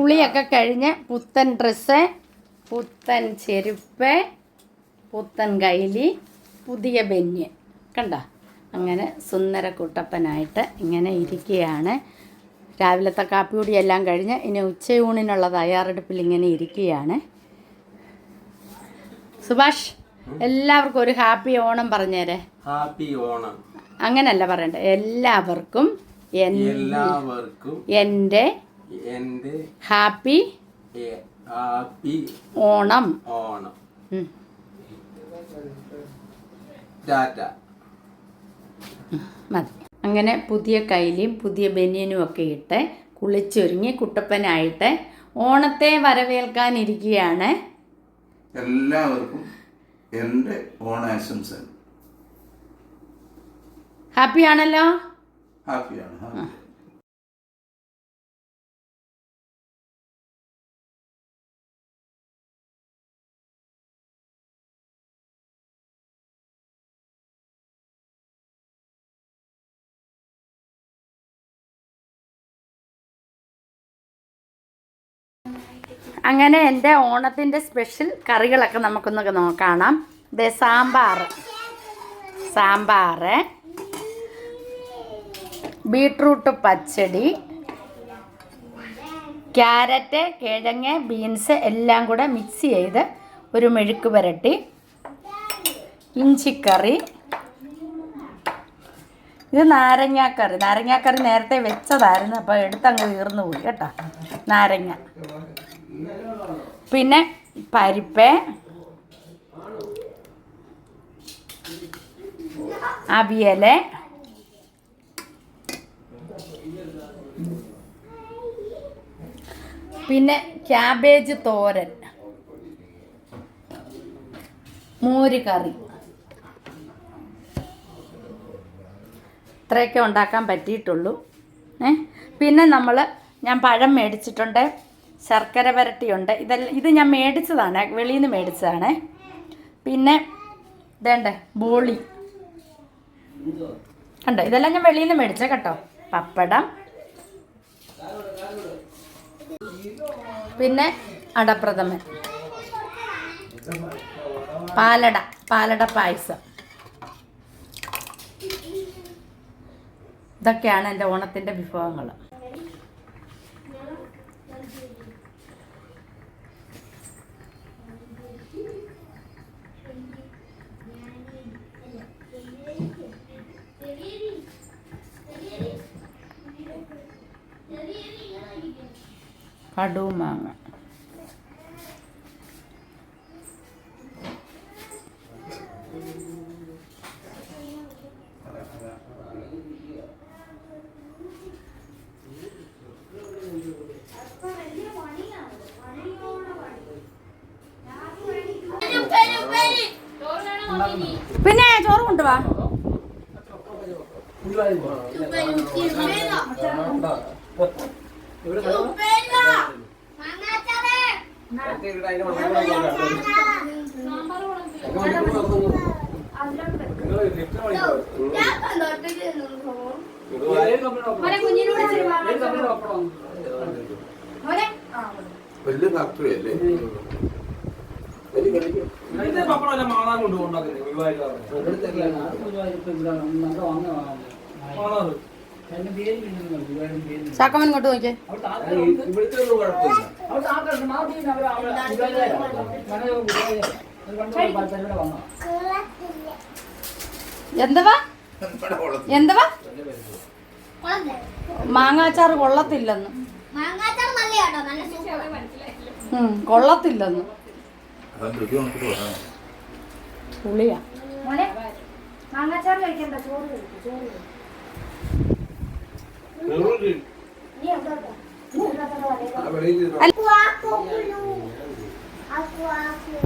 കുളിയൊക്കെ കഴിഞ്ഞ് പുത്തൻ ഡ്രസ്സ് പുത്തൻ ചെരുപ്പ് പുത്തൻ കൈലി പുതിയ ബെന്യ് കണ്ട? അങ്ങനെ സുന്ദര കുട്ടപ്പനായിട്ട് ഇങ്ങനെ ഇരിക്കുകയാണ്. രാവിലത്തെ കാപ്പി എല്ലാം കഴിഞ്ഞ് ഇനി ഉച്ചയൂണിനുള്ള തയ്യാറെടുപ്പിൽ ഇങ്ങനെ ഇരിക്കുകയാണ്. സുഭാഷ് എല്ലാവർക്കും ഒരു ഹാപ്പി ഓണം പറഞ്ഞേരെ. ഹാപ്പി ഓണം. അങ്ങനല്ല പറയണ്ടേ. എല്ലാവർക്കും എല്ലാവർക്കും എന്റെ എന്റെ ഹാപ്പി എ- ഹാപ്പി ഓണം. ഓണം. ടാറ്റ. മതി. അങ്ങനെ പുതിയ കൈലിയും പുതിയ ബനിയനും ഒക്കെ ഇട്ട് കുളിച്ചൊരുങ്ങി കുട്ടപ്പനായിട്ട് ഓണത്തെ വരവേൽക്കാനിരിക്കുകയാണ് എല്ലാവർക്കും എന്റെ ഓണാശംസ ഹാപ്പി ആണല്ലോ ഹാപ്പിയാണ്. ഹാപ്പി അങ്ങനെ എന്റെ ഓണത്തിന്റെ സ്പെഷ്യൽ കറികളൊക്കെ നമുക്കൊന്ന് കാണാം ദേ സാമ്പാർ. സാമ്പാർ ബീട്രൂട്ട് പച്ചടി. ക്യാരറ്റ് കിഴങ്ങ് ബീൻസ് എല്ലാം കൂടെ മിക്സ് ചെയ്ത് ഒരു മെഴുക്ക് പുരട്ടി. ഇഞ്ചിക്കറി. ഇത് നാരങ്ങാക്കറി. നാരങ്ങാക്കറി നേരത്തെ വെച്ചതായിരുന്നു അപ്പോൾ എടുത്തങ്ങ് തീർന്നു പോയി കേട്ടോ. നാരങ്ങ. പിന്നെ പരിപ്പ്. അവിയൽ. പിന്നെ ക്യാബേജ് തോരൻ. മോര് കറി. ഇത്രയൊക്കെ ഉണ്ടാക്കാൻ പറ്റിയിട്ടുള്ളൂ. ഏ? പിന്നെ നമ്മൾ ഞാൻ പഴം മേടിച്ചിട്ടുണ്ട്. ശർക്കര വരട്ടിയുണ്ട്. ഇതെല്ലാം ഇത് ഞാൻ മേടിച്ചതാണ്. വെളിയിൽ നിന്ന് മേടിച്ചതാണ്. പിന്നെ ഇതേണ്ട ബോളി. കണ്ടോ? ഇതെല്ലാം ഞാൻ വെളിയിൽ നിന്ന് മേടിച്ച കേട്ടോ. പപ്പടം. പിന്നെ അടപ്രഥമൻ. പാലട പാലട പായസം. ഇതൊക്കെയാണ് എന്റെ ഓണത്തിന്റെ വിഭവങ്ങൾ. കടുമാങ്ങ പിന്നെ ചോറ് കൊണ്ടുവാ. വലിയ ഫാക്ടറി അല്ലേ? ചാക്കമ്മൻ ഇങ്ങോട്ട് നോക്കിയേ എന്തുവാ എന്തുവാ മാങ്ങാച്ചാറ് കൊള്ളത്തില്ലെന്ന് മാങ്ങാച്ചാർ നല്ല കേട്ടോ എന്തവാ? സൂപ്പർ ഉം, കൊള്ളത്തില്ലെന്ന്. കൊള്ളത്തില്ലെന്ന് പുളിയാ. മോനെ മാങ്ങാച്ചാർ കഴിക്കണ്ട. ചോറ് ചോറ് Aku, aku. Aku, aku,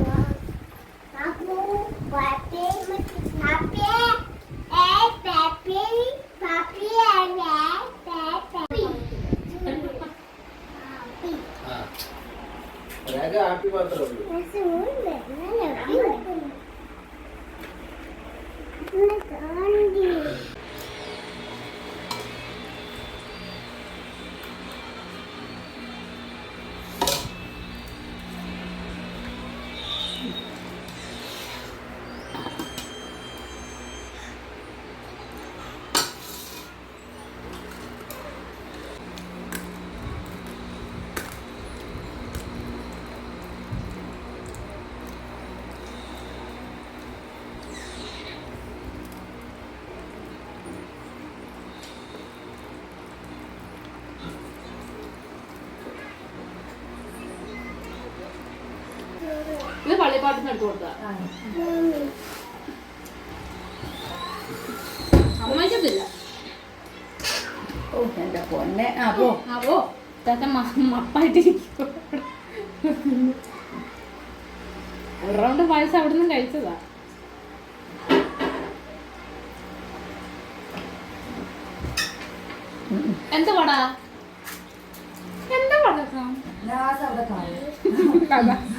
ഇത് പള്ളിപ്പാട്ടിന് എടുത്തു കൊടുത്തതാ അമ്മയ്ക്കത്തില്ല ഓ പൊന്നെ. ആ അപ്പോ മപ്പായിട്ടിരിക്കും ഒരു റൗണ്ട് പായസം അവിടെ നിന്ന് കഴിച്ചതാ. എന്താ പടാ എന്താ പടാ ലാസ്റ്റ് അവിടെ കാണും.